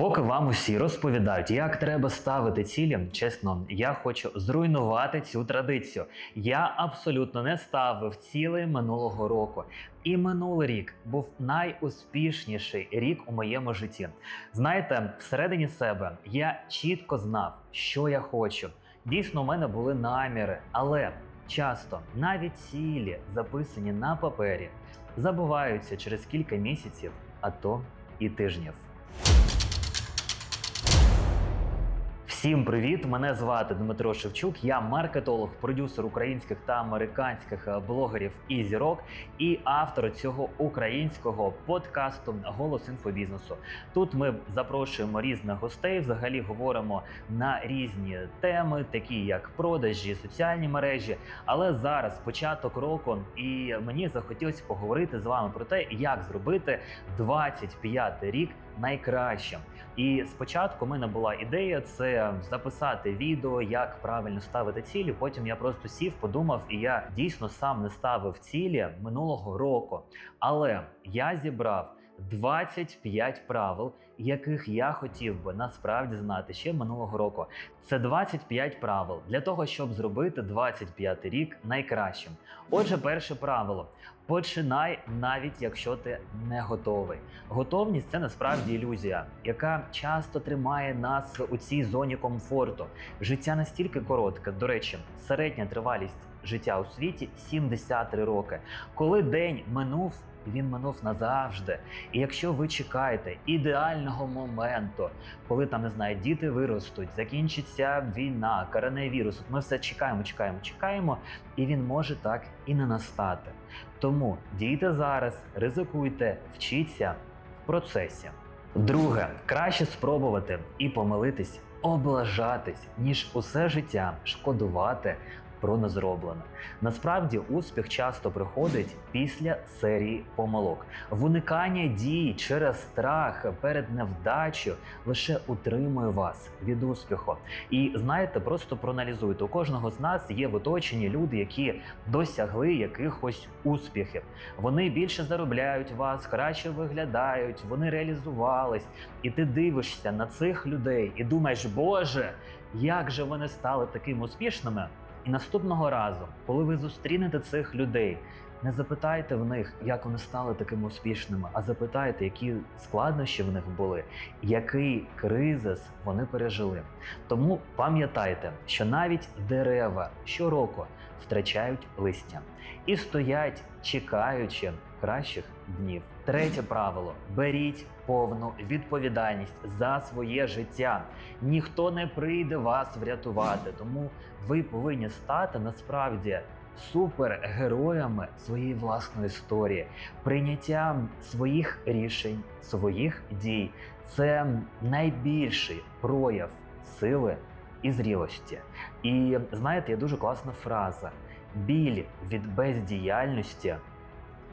Поки вам усі розповідають, як треба ставити цілі, чесно, я хочу зруйнувати цю традицію. Я абсолютно не ставив цілей минулого року. І минулий рік був найуспішніший рік у моєму житті. Знаєте, всередині себе я чітко знав, що я хочу. Дійсно, у мене були наміри, але часто навіть цілі, записані на папері, забуваються через кілька місяців, а то і тижнів. Всім привіт! Мене звати Дмитро Шевчук. Я маркетолог, продюсер українських та американських блогерів і зірок, і автор цього українського подкасту Голос інфобізнесу. Тут ми запрошуємо різних гостей. Взагалі говоримо на різні теми, такі як продажі, соціальні мережі. Але зараз початок року, і мені захотілося поговорити з вами про те, як зробити 25 рік найкращим. І спочатку мене була ідея це записати відео, як правильно ставити цілі. Потім я просто сів, подумав, і я дійсно сам не ставив цілі минулого року. Але я зібрав 25 правил, яких я хотів би насправді знати ще минулого року. Це 25 правил для того, щоб зробити 25 рік найкращим. Отже, перше правило: починай, навіть якщо ти не готовий. Готовність це насправді ілюзія, яка часто тримає нас у цій зоні комфорту. Життя настільки коротке. До речі, середня тривалість життя у світі 73 роки. Коли день минув. Він минув назавжди. І якщо ви чекаєте ідеального моменту, коли там не знаю, діти виростуть, закінчиться війна, коронавірус, ми все чекаємо, чекаємо, чекаємо, і він може так і не настати. Тому дійте зараз, ризикуйте, вчіться в процесі. Друге, краще спробувати і помилитись, облажатись, ніж усе життя шкодувати про незроблене. Насправді успіх часто приходить після серії помилок. Виникання дій через страх перед невдачею лише утримує вас від успіху. І знаєте, просто проаналізуйте. У кожного з нас є в оточенні люди, які досягли якихось успіхів. Вони більше заробляють вас, краще виглядають, вони реалізувались. І ти дивишся на цих людей і думаєш, Боже, як же вони стали такими успішними? І наступного разу, коли ви зустрінете цих людей, не запитайте в них, як вони стали такими успішними, а запитайте, які складнощі в них були, який кризис вони пережили. Тому пам'ятайте, що навіть дерева щороку втрачають листя і стоять, чекаючи кращих днів. Третє правило: беріть повну відповідальність за своє життя. Ніхто не прийде вас врятувати, тому ви повинні стати насправді. Супергероями своєї власної історії, прийняттям своїх рішень, своїх дій це найбільший прояв сили і зрілості. І знаєте, є дуже класна фраза: біль від бездіяльності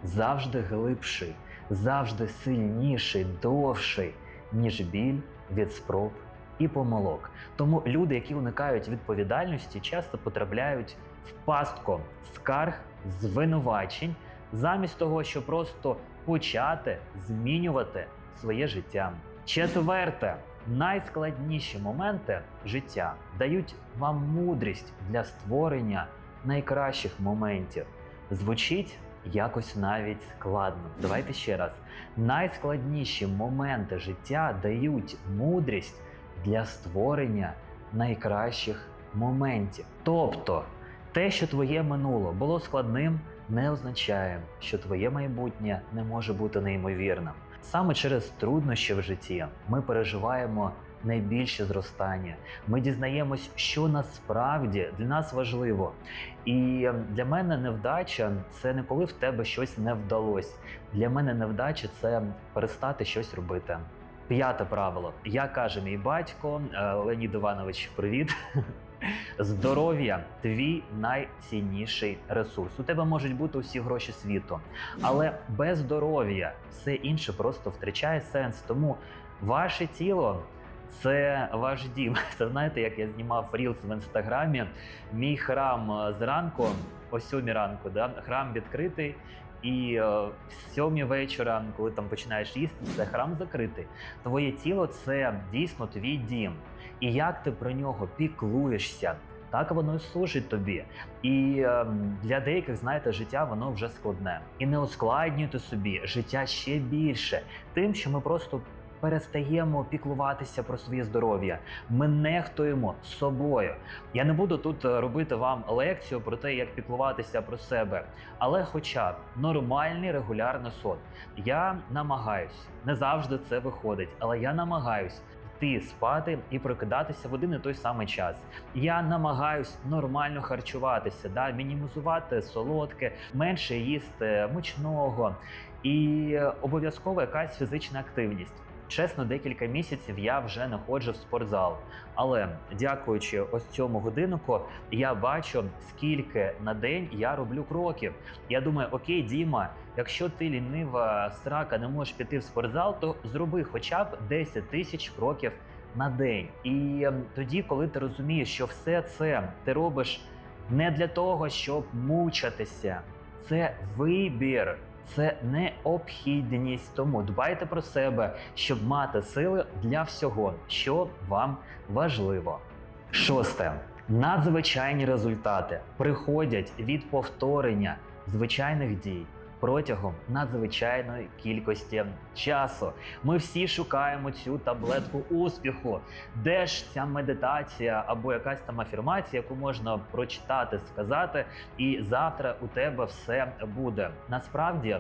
завжди глибший, завжди сильніший, довший, ніж біль від спроб і помилок. Тому люди, які уникають відповідальності, часто потрапляють в пастку скарг, звинувачень, замість того, щоб просто почати змінювати своє життя. Четверте. Найскладніші моменти життя дають вам мудрість для створення найкращих моментів. Звучить якось навіть складно. Давайте ще раз. Найскладніші моменти життя дають мудрість для створення найкращих моментів. Тобто, те, що твоє минуло було складним, не означає, що твоє майбутнє не може бути неймовірним. Саме через труднощі в житті ми переживаємо найбільше зростання. Ми дізнаємось, що насправді для нас важливо. І для мене невдача це не коли в тебе щось не вдалося. Для мене невдача це перестати щось робити. П'яте правило. Я каже мій батько е, Леонід Іванович, привіт. Здоров'я твій найцінніший ресурс. У тебе можуть бути усі гроші світу, але без здоров'я все інше просто втрачає сенс. Тому ваше тіло. Це ваш дім. Це знаєте, як я знімав рілс в інстаграмі. Мій храм зранку, о сьомій ранку, да, храм відкритий, і е, в сьомій вечора, коли там починаєш їсти, це храм закритий. Твоє тіло це дійсно твій дім. І як ти про нього піклуєшся, так воно і служить тобі. І е, для деяких, знаєте, життя воно вже складне. І не ускладнюйте собі життя ще більше, тим, що ми просто перестаємо піклуватися про своє здоров'я. Ми нехтуємо собою. Я не буду тут е, робити вам лекцію про те, як піклуватися про себе, але хоча б нормальний регулярний сон. Я намагаюсь, не завжди це виходить, але я намагаюсь. Йти спати і прокидатися в один і той самий час. Я намагаюсь нормально харчуватися, да, мінімізувати солодке, менше їсти мучного і е, обов'язково якась фізична активність. Чесно, декілька місяців я вже не ходжу в спортзал. Але дякуючи ось цьому годиннику, я бачу, скільки на день я роблю кроків. Я думаю, окей, Діма, якщо ти лінива срака не можеш піти в спортзал, то зроби хоча б 10 тисяч кроків на день. І ем, тоді, коли ти розумієш, що все це ти робиш не для того, щоб мучатися, це вибір. Це необхідність, тому дбайте про себе, щоб мати сили для всього, що вам важливо. Шосте. Надзвичайні результати приходять від повторення звичайних дій протягом надзвичайної кількості часу. Ми всі шукаємо цю таблетку успіху. Де ж ця медитація або якась там афірмація, яку можна прочитати, сказати, і завтра у тебе все буде. Насправді.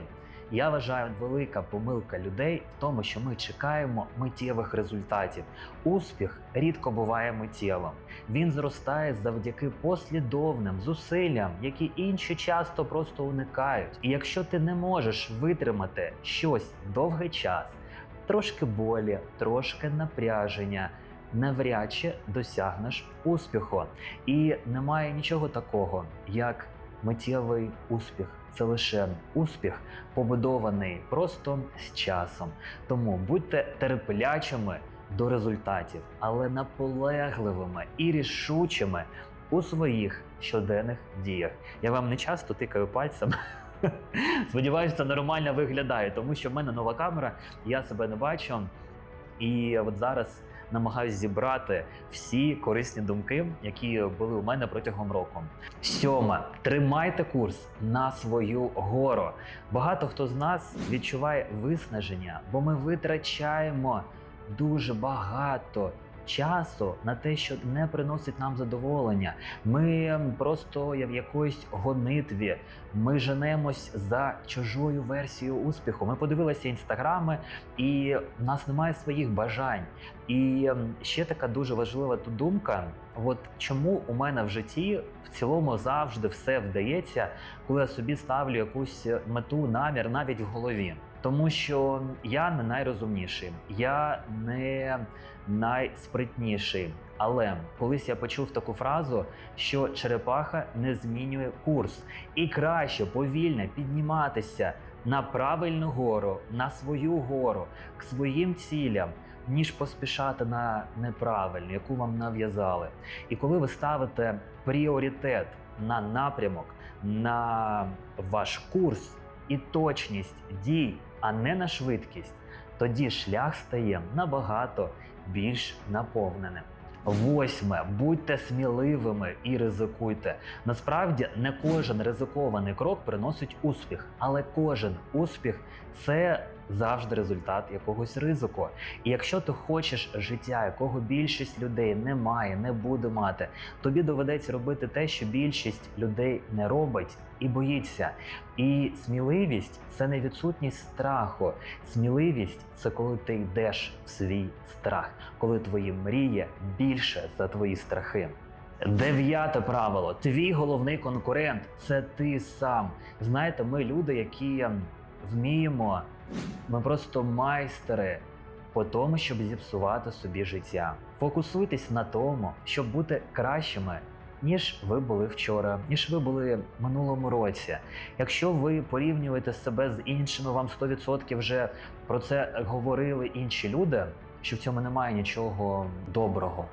Я вважаю велика помилка людей в тому, що ми чекаємо миттєвих результатів. Успіх рідко буває миттєвим. Він зростає завдяки послідовним зусиллям, які інші часто просто уникають. І якщо ти не можеш витримати щось довгий час, трошки болі, трошки напряження. Навряд чи досягнеш успіху, і немає нічого такого, як миттєвий успіх. Це лише успіх, побудований просто з часом. Тому будьте терплячими до результатів, але наполегливими і рішучими у своїх щоденних діях. Я вам не часто тикаю пальцем. Сподіваюся, це нормально виглядає, тому що в мене нова камера, я себе не бачу. І от зараз намагаюся зібрати всі корисні думки, які були у мене протягом року. Сьоме, тримайте курс на свою гору. Багато хто з нас відчуває виснаження, бо ми витрачаємо дуже багато. Часу на те, що не приносить нам задоволення. Ми просто в якоїсь гонитві. Ми женемось за чужою версією успіху. Ми подивилися інстаграми, і в нас немає своїх бажань. І ем, ще така дуже важлива тут думка: от чому у мене в житті в цілому завжди все вдається, коли я собі ставлю якусь мету, намір навіть в голові. Тому що я не найрозумніший, я не найспритніший. Але колись я почув таку фразу, що черепаха не змінює курс, і краще повільно підніматися на правильну гору, на свою гору, к своїм цілям, ніж поспішати на неправильну, яку вам нав'язали. І коли ви ставите пріоритет на напрямок, на ваш курс і точність дій, а не на швидкість, тоді шлях стає набагато більш наповненим. Восьме, будьте сміливими і ризикуйте. Насправді не кожен ризикований крок приносить успіх, але кожен успіх це завжди результат якогось ризику. І якщо ти хочеш життя, якого більшість людей не має, не буде мати, тобі доведеться робити те, що більшість людей не робить і боїться. І сміливість це не відсутність страху. Сміливість це коли ти йдеш в свій страх, коли твої мрії більше за твої страхи. Дев'яте правило: твій головний конкурент це ти сам. Знаєте, ми люди, які ем, вміємо, ми просто майстери по тому, щоб зіпсувати собі життя. Фокусуйтесь на тому, щоб бути кращими. Ніж ви були вчора, ніж ви були минулому році. Якщо ви порівнюєте себе з іншими, вам 100% вже про це говорили інші люди, що в цьому немає нічого доброго.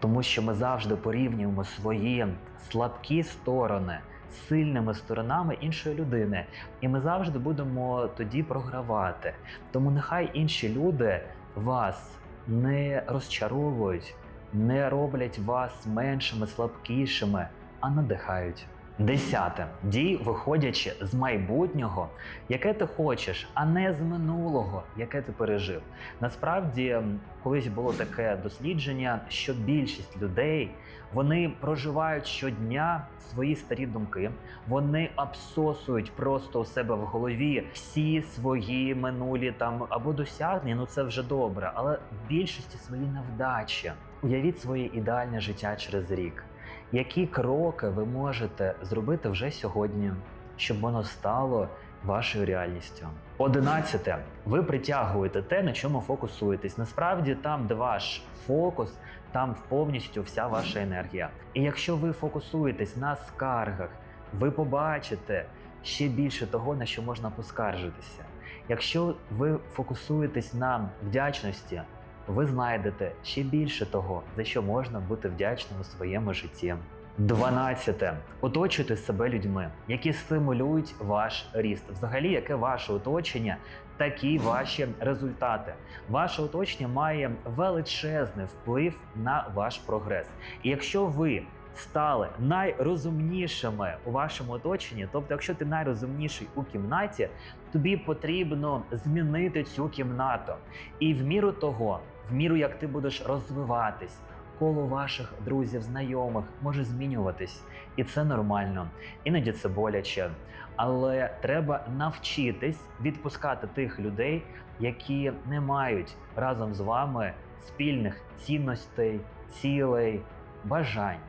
Тому що ми завжди порівнюємо свої слабкі сторони сильними сторонами іншої людини, і ми завжди будемо тоді програвати. Тому нехай інші люди вас не розчаровують, не роблять вас меншими, слабкішими, а надихають. Десяте. Дій, виходячи з майбутнього, яке ти хочеш, а не з минулого, яке ти пережив. Насправді, колись було таке дослідження, що більшість людей вони проживають щодня свої старі думки, вони абсосують просто у себе в голові всі свої минулі там або досягнення. Ну це вже добре, але в більшості свої невдачі. Уявіть своє ідеальне життя через рік. Які кроки ви можете зробити вже сьогодні, щоб воно стало вашою реальністю? Одинадцяте. Ви притягуєте те, на чому фокусуєтесь. Насправді, там, де ваш фокус, там повністю вся ваша енергія. І якщо ви фокусуєтесь на скаргах, ви побачите ще більше того, на що можна поскаржитися. Якщо ви фокусуєтесь на вдячності, ви знайдете ще більше того, за що можна бути вдячним у своєму житті. 12. Оточуйте себе людьми, які стимулюють ваш ріст. Взагалі, яке ваше оточення, такі ваші результати. Ваше оточення має величезний вплив на ваш прогрес. І якщо ви стали найрозумнішими у вашому оточенні, тобто, якщо ти найрозумніший у кімнаті, тобі потрібно змінити цю кімнату. І в міру того, в міру як ти будеш розвиватись, коло ваших друзів, знайомих може змінюватись, і це нормально. Іноді це боляче. Але треба навчитись відпускати тих людей, які не мають разом з вами спільних цінностей, цілей, бажань.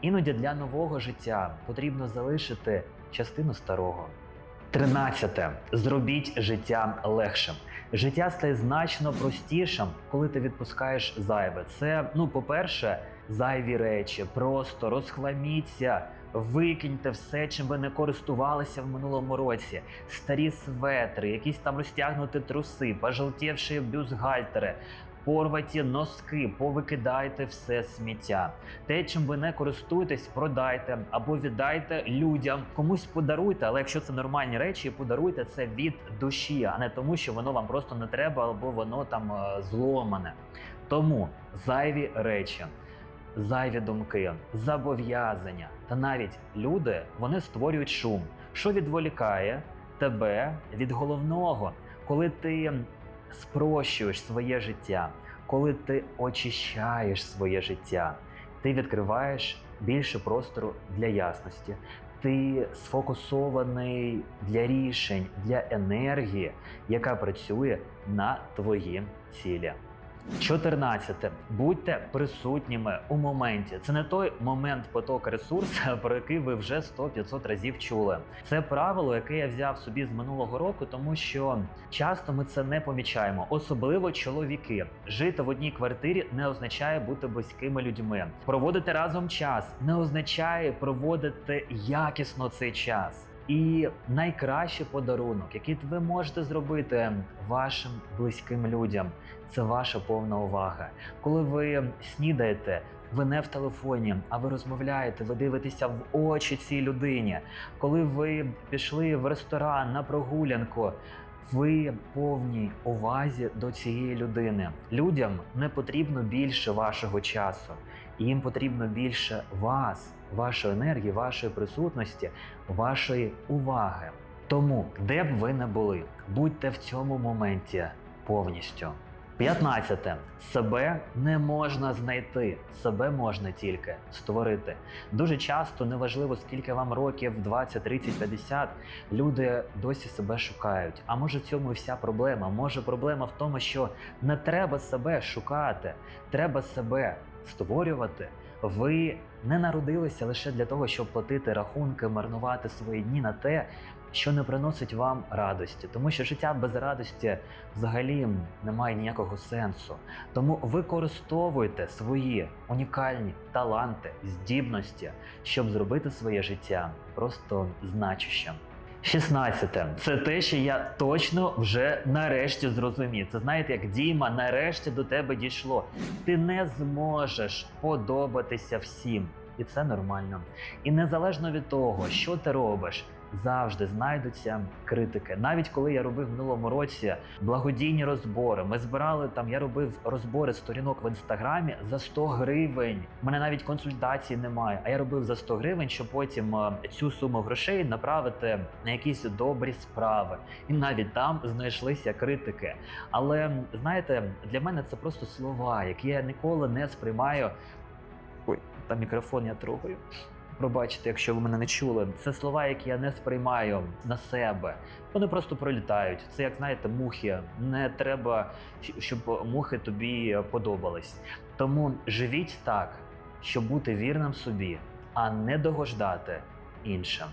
Іноді для нового життя потрібно залишити частину старого. Тринадцяте. Зробіть життя легшим. Життя стає значно простішим, коли ти відпускаєш зайве. Це, ну, по-перше, зайві речі. Просто розхламіться, викиньте все, чим ви не користувалися в минулому році. Старі светри, якісь там розтягнуті труси, пожелтівші бюстгальтери. Порваті носки, повикидайте все сміття. Те, чим ви не користуєтесь, продайте або віддайте людям. Комусь подаруйте, але якщо це нормальні речі, подаруйте це від душі, а не тому, що воно вам просто не треба, або воно там е, зломане. Тому зайві речі, зайві думки, зобов'язання та навіть люди вони створюють шум, що відволікає тебе від головного, коли ти спрощуєш своє життя, коли ти очищаєш своє життя, ти відкриваєш більше простору для ясності. Ти сфокусований для рішень, для енергії, яка працює на твої цілі. 14. Будьте присутніми у моменті. Це не той момент потоку ресурсу, про який ви вже 100-500 разів чули. Це правило, яке я взяв собі з минулого року, тому що часто ми це не помічаємо, особливо чоловіки. Жити в одній квартирі не означає бути близькими людьми. Проводити разом час не означає проводити якісно цей час. І найкращий подарунок, який ви можете зробити вашим близьким людям, це ваша повна увага. Коли ви снідаєте, ви не в телефоні, а ви розмовляєте, ви дивитеся в очі цій людині. Коли ви пішли в ресторан на прогулянку, ви повній увазі до цієї людини. Людям не потрібно більше вашого часу, їм потрібно більше вас, вашої енергії, вашої присутності, вашої уваги. Тому, де б ви не були, будьте в цьому моменті повністю. 15. Себе не можна знайти, себе можна тільки створити. Дуже часто, неважливо скільки вам років, 20, 30, 50, люди досі себе шукають. А може в цьому і вся проблема? Може проблема в тому, що не треба себе шукати, треба себе створювати. Ви не народилися лише для того, щоб платити рахунки, марнувати свої дні на те, що не приносить вам радості, тому що життя без радості взагалі не має ніякого сенсу. Тому використовуйте свої унікальні таланти, здібності, щоб зробити своє життя просто значущим. 16. Це те, що я точно вже нарешті зрозумів. Це знаєте, як Діма, нарешті до тебе дійшло. Ти не зможеш подобатися всім. і це нормально. І незалежно від того, що ти робиш. Завжди знайдуться критики. Навіть коли я робив в минулому році благодійні розбори, ми збирали там. Я робив розбори сторінок в інстаграмі за 100 гривень. У мене навіть консультації немає. А я робив за 100 гривень, щоб потім е, цю суму грошей направити на якісь добрі справи. І навіть там знайшлися критики. Але знаєте, для мене це просто слова, які я ніколи не сприймаю. Ой, там мікрофон я трогаю. Пробачте, якщо ви мене не чули. Це слова, які я не сприймаю на себе. Вони просто пролітають. Це як знаєте, мухи. Не треба, щоб мухи тобі подобались. Тому живіть так, щоб бути вірним собі, а не догождати іншим.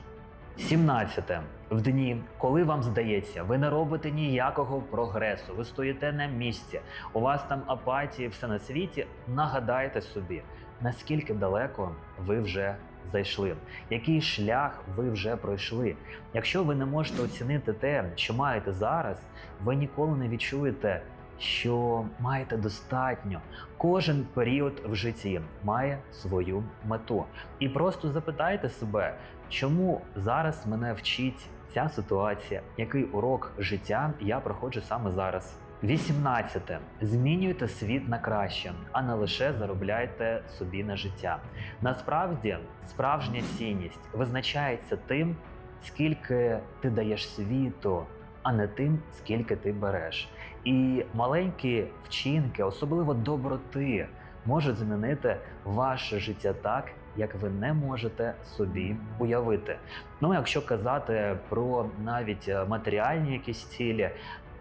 17. В дні, коли вам здається, ви не робите ніякого прогресу, ви стоїте на місці, у вас там апатія, все на світі. Нагадайте собі, наскільки далеко ви вже зайшли, який шлях ви вже пройшли. Якщо ви не можете оцінити те, що маєте зараз, ви ніколи не відчуєте, що маєте достатньо. Кожен період в житті має свою мету. І просто запитайте себе, чому зараз мене вчить ця ситуація, який урок життя я проходжу саме зараз. 18. Змінюйте світ на краще, а не лише заробляйте собі на життя. Насправді, справжня цінність визначається тим, скільки ти даєш світу, а не тим, скільки ти береш. І маленькі вчинки, особливо доброти, можуть змінити ваше життя так, як ви не можете собі уявити. Ну, якщо казати про навіть е, матеріальні якісь цілі,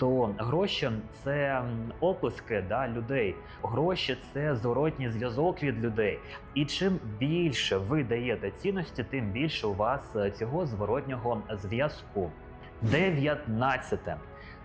то гроші це оплески да, людей. Гроші це зворотній зв'язок від людей. І чим більше ви даєте цінності, тим більше у вас е, цього зворотнього зв'язку. 19.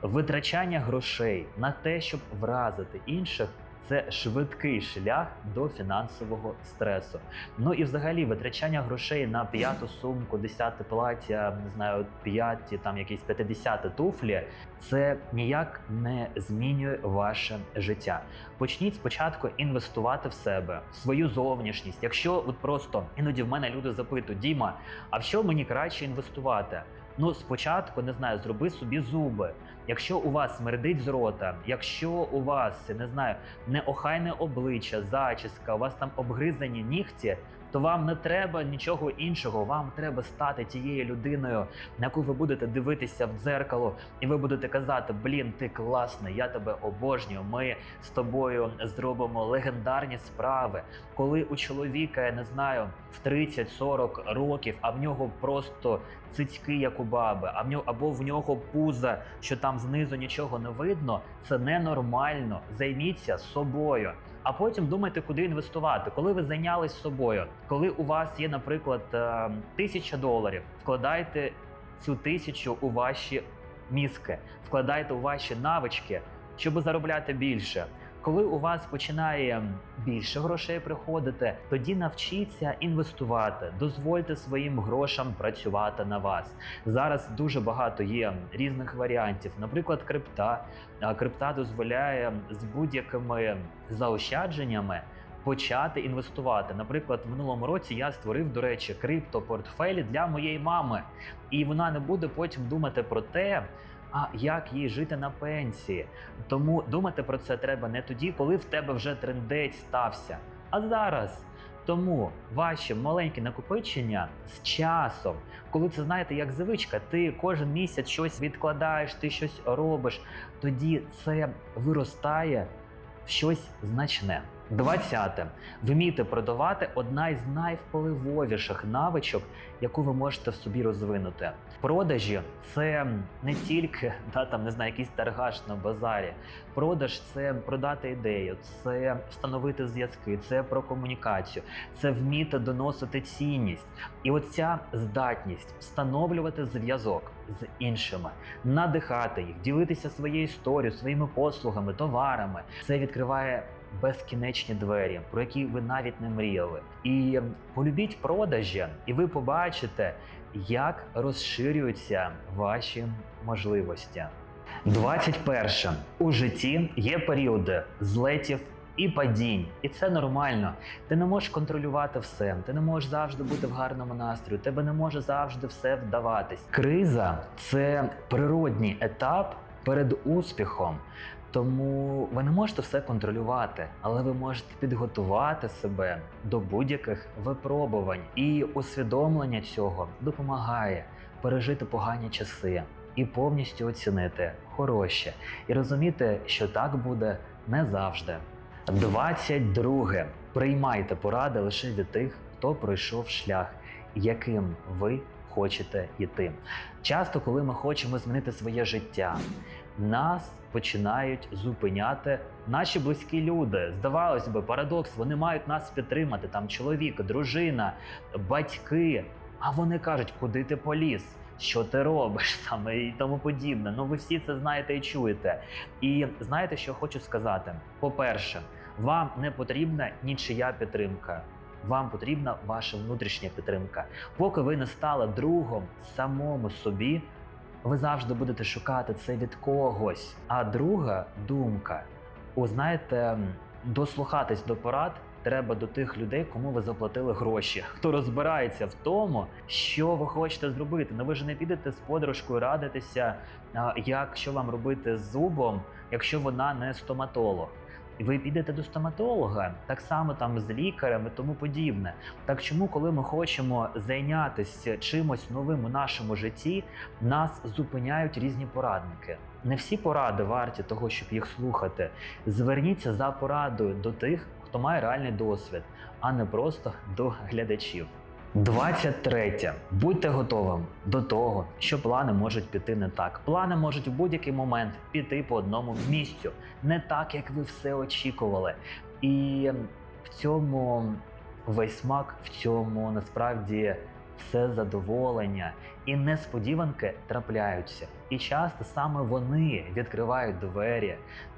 Витрачання грошей на те, щоб вразити інших. Це швидкий шлях до фінансового стресу. Ну і взагалі витрачання грошей на п'яту сумку, десяте плаття, не знаю, п'яті там якісь 50 туфлі. Це ніяк не змінює ваше життя. Почніть спочатку інвестувати в себе, в свою зовнішність. Якщо от просто іноді в мене люди запитують, Діма, а в що мені краще інвестувати? Ну, спочатку не знаю, зроби собі зуби. Якщо у вас смердить з рота, якщо у вас не знаю, неохайне обличчя, зачіска, у вас там обгризані нігті, то вам не треба нічого іншого. Вам треба стати тією людиною, на яку ви будете дивитися в дзеркало, і ви будете казати: Блін, ти класний, я тебе обожнюю. Ми з тобою зробимо легендарні справи. Коли у чоловіка, я не знаю, в 30-40 років, а в нього просто цицьки, як у баби, а в нього або в нього пуза, що там знизу нічого не видно, це ненормально. Займіться собою. А потім думайте, куди інвестувати. Коли ви зайнялись собою, коли у вас є, наприклад, е, тисяча доларів, вкладайте цю тисячу у ваші мізки, вкладайте у ваші навички, щоб заробляти більше. Коли у вас починає більше грошей приходити, тоді навчіться інвестувати, дозвольте своїм грошам працювати на вас. Зараз дуже багато є різних варіантів. Наприклад, крипта. Крипта дозволяє з будь-якими заощадженнями почати інвестувати. Наприклад, в минулому році я створив, до речі, криптопортфелі для моєї мами, і вона не буде потім думати про те. А як їй жити на пенсії? Тому думати про це треба не тоді, коли в тебе вже трендець стався, а зараз. Тому ваші маленькі накопичення з часом, коли це знаєте, як звичка, ти кожен місяць щось відкладаєш, ти щось робиш, тоді це виростає в щось значне. 20. Вміти продавати одна із найвпливовіших навичок, яку ви можете в собі розвинути. Продажі це не тільки да, там, не знаю, якийсь торгаш на базарі. Продаж це продати ідею, це встановити зв'язки, це про комунікацію, це вміти доносити цінність. І оця здатність встановлювати зв'язок з іншими, надихати їх, ділитися своєю історією, своїми послугами, товарами. Це відкриває безкінечні двері, про які ви навіть не мріяли. І полюбіть продажі, і ви побачите, як розширюються ваші можливості. 21. У житті є періоди злетів і падінь, і це нормально. Ти не можеш контролювати все, ти не можеш завжди бути в гарному настрої, тебе не може завжди все вдаватись. Криза це природній етап перед успіхом. Тому ви не можете все контролювати, але ви можете підготувати себе до будь-яких випробувань. І усвідомлення цього допомагає пережити погані часи і повністю оцінити хороше, і розуміти, що так буде не завжди. 22. Приймайте поради лише від тих, хто пройшов шлях, яким ви хочете йти. Часто, коли ми хочемо змінити своє життя, нас починають зупиняти наші близькі люди. Здавалось би, парадокс, вони мають нас підтримати. Там чоловік, дружина, батьки. А вони кажуть, куди ти поліз? Що ти робиш там і тому подібне. Ну ви всі це знаєте і чуєте. І знаєте, що хочу сказати? По-перше, вам не потрібна нічия підтримка. Вам потрібна ваша внутрішня підтримка. Поки ви не стали другом самому собі, ви завжди будете шукати це від когось. А друга думка: о, знаєте, дослухатись до порад треба до тих людей, кому ви заплатили гроші, хто розбирається в тому, що ви хочете зробити. Ну ви ж не підете з подружкою радитися, як що вам робити з зубом, якщо вона не стоматолог. Ви підете до стоматолога, так само там з лікарем і тому подібне. Так чому, коли ми хочемо зайнятися чимось новим у нашому житті, нас зупиняють різні порадники? Не всі поради варті того, щоб їх слухати. Зверніться за порадою до тих, хто має реальний досвід, а не просто до глядачів. 23. Будьте готовим до того, що плани можуть піти не так. Плани можуть в будь-який момент піти по одному місцю, не так, як ви все очікували. І в цьому весь смак, в цьому насправді все задоволення і несподіванки трапляються. І часто саме вони відкривають двері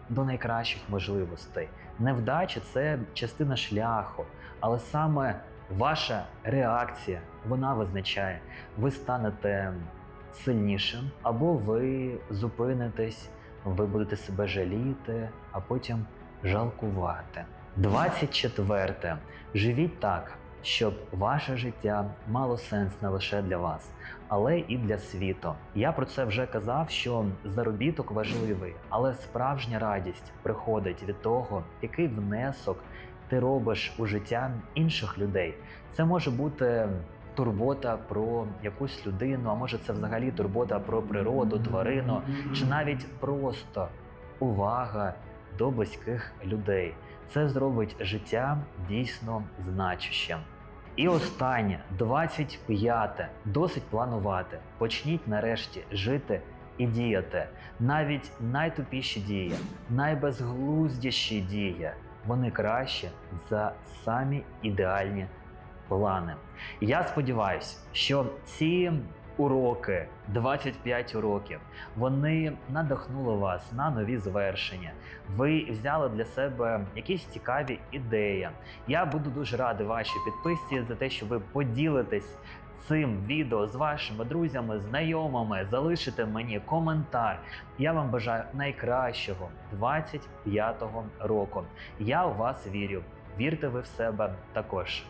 до найкращих можливостей. Невдача це частина шляху, але саме ваша реакція вона визначає, ви станете сильнішим, або ви зупинитесь, ви будете себе жаліти, а потім жалкувати. 24. Живіть так, щоб ваше життя мало сенс не лише для вас, але і для світу. Я про це вже казав, що заробіток важливий, але справжня радість приходить від того, який внесок ти робиш у життя інших людей. Це може бути турбота про якусь людину, а може це взагалі турбота про природу, тварину, чи навіть просто увага до близьких людей. Це зробить життя дійсно значущим. І останнє, 25. Досить планувати. Почніть нарешті жити і діяти. Навіть найтупіші дії, найбезглуздіші дії, вони кращі за самі ідеальні плани. Я сподіваюся, що ці уроки, 25 уроків, вони надихнули вас на нові звершення. Ви взяли для себе якісь цікаві ідеї. Я буду дуже радий вашій підписці за те, що ви поділитесь цим відео з вашими друзями, знайомими. Залишите мені коментар. Я вам бажаю найкращого 25-го року. Я у вас вірю. Вірте ви в себе також.